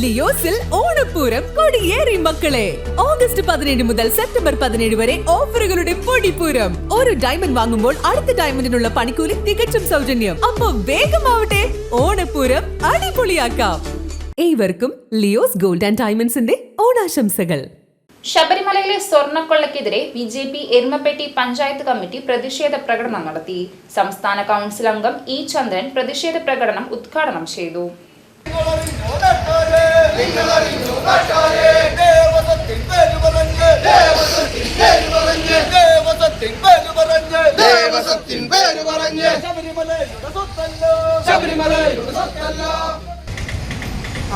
ലിയോസിൽ ഓണപ്പൂരം കൊടിയേറി മക്കളെ. ഓഗസ്റ്റ് പതിനേഴ് മുതൽ സെപ്റ്റംബർ പതിനേഴ് വരെ ഓഫറുകളുടെ പൊടിപ്പൂരം. ഒരു ഡയമണ്ട് വാങ്ങുമ്പോൾ അടുത്ത ഡയമണ്ടിനുള്ള പണിക്കൂലി തികച്ചും സൗജന്യം. അപ്പൊ വേഗമാവട്ടെ ഓണപ്പൂരം അടിപൊളിയാക്കാം. ഏവർക്കും ലിയോസ് ഗോൾഡ് ആൻഡ് ഡയമണ്ട്സിന്റെ ഓണാശംസകൾ. ശബരിമലയിലെ സ്വർണക്കൊള്ളക്കെതിരെ B J P Erumappetty panchayat committee പ്രതിഷേധ പ്രകടനം നടത്തി. സംസ്ഥാന കൗൺസിൽ അംഗം ഇ ചന്ദ്രൻ പ്രതിഷേധ പ്രകടനം ഉദ്ഘാടനം ചെയ്തു. പേര്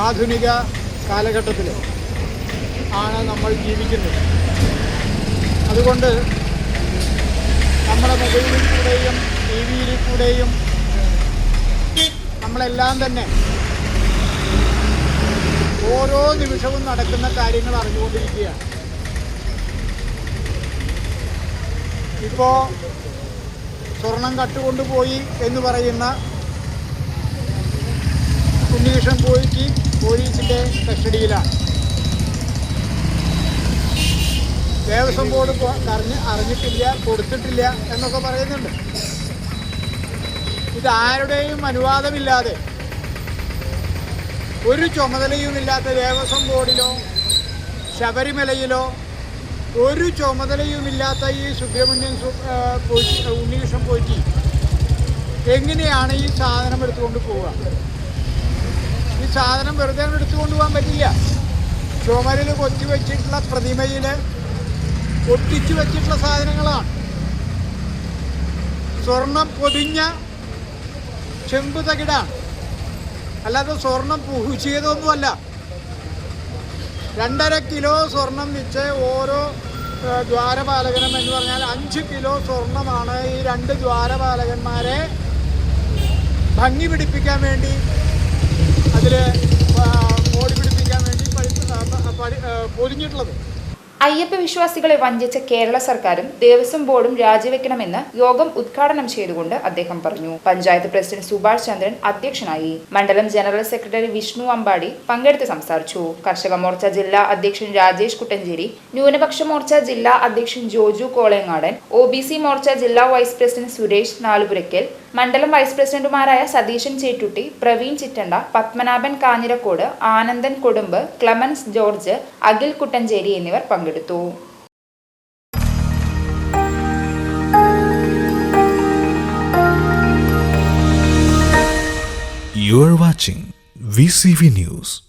ആധുനിക കാലഘട്ടത്തിൽ ആണ് നമ്മൾ ജീവിക്കുന്നത്. അതുകൊണ്ട് നമ്മുടെ മൊബൈലിൽ കൂടെയും ടി വിയിൽ കൂടെയും നമ്മളെല്ലാം തന്നെ ഓരോ നിമിഷവും നടക്കുന്ന കാര്യങ്ങൾ അറിഞ്ഞുകൊണ്ടിരിക്കുകയാണ്. ഇപ്പോ സ്വർണം കട്ടുകൊണ്ടുപോയി എന്ന് പറയുന്ന ഉണ്ണികൃഷ്ണൻ പോയിക്ക് പോലീസിന്റെ കസ്റ്റഡിയിലാണ്. ദേവസ്വം ബോർഡ് അറിഞ്ഞ് അറിഞ്ഞിട്ടില്ല കൊടുത്തിട്ടില്ല എന്നൊക്കെ പറയുന്നുണ്ട്. ഇതാരുടെയും അനുവാദമില്ലാതെ ഒരു ചുമതലയുമില്ലാത്ത ദേവസ്വം ബോർഡിലോ ശബരിമലയിലോ ഒരു ചുമതലയുമില്ലാത്ത ഈ സുബ്രഹ്മണ്യൻ ഉണ്ണികൃഷ്ണൻ പോറ്റി എങ്ങനെയാണ് ഈ സാധനം എടുത്തുകൊണ്ട് പോവുക? ഈ സാധനം വെറുതെ എടുത്തുകൊണ്ട് പോകാൻ പറ്റില്ല. ചുമരിൽ കൊത്തി വെച്ചിട്ടുള്ള പ്രതിമയിൽ ഒട്ടിച്ചു വെച്ചിട്ടുള്ള സാധനങ്ങളാണ്. സ്വർണം പൊതിഞ്ഞ ചെമ്പ് തകിടാണ്. അല്ലാതെ സ്വർണം പൂശിയതൊന്നുമല്ല രണ്ടര കിലോ സ്വർണം വെച്ച് ഓരോ ദ്വാരപാലകനും എന്ന് പറഞ്ഞാൽ അഞ്ച് കിലോ സ്വർണമാണ് ഈ രണ്ട് ദ്വാരപാലകന്മാരെ ഭംഗി പിടിപ്പിക്കാൻ വേണ്ടി അതിൽ അയ്യപ്പ വിശ്വാസികളെ വഞ്ചിച്ച കേരള സർക്കാരും ദേവസ്വം ബോർഡും രാജിവെക്കണമെന്ന് യോഗം ഉദ്ഘാടനം ചെയ്തുകൊണ്ട് അദ്ദേഹം പറഞ്ഞു. പഞ്ചായത്ത് പ്രസിഡന്റ് സുഭാഷ് ചന്ദ്രൻ അധ്യക്ഷനായി. മണ്ഡലം ജനറൽ സെക്രട്ടറി വിഷ്ണു അമ്പാടി പങ്കെടുത്ത് സംസാരിച്ചു. കർഷക മോർച്ച ജില്ലാ അധ്യക്ഷൻ രാജേഷ് കുട്ടഞ്ചേരി ന്യൂനപക്ഷ മോർച്ച ജില്ലാ അധ്യക്ഷൻ ജോജു കോളേങ്ങാടൻ ഒ മോർച്ച ജില്ലാ വൈസ് പ്രസിഡന്റ് സുരേഷ് നാലുപുരയ്ക്കൽ മണ്ഡലം വൈസ് പ്രസിഡന്റുമാരായ സതീശൻ ചേറ്റുട്ടി പ്രവീൺ ചിറ്റണ്ട പത്മനാഭൻ കാഞ്ഞിരക്കോട് ആനന്ദൻ കൊടുമ്പ് ക്ലമൻസ് ജോർജ് അഖിൽ കുട്ടഞ്ചേരി എന്നിവർ പങ്കെടുത്തു You are watching VCV News.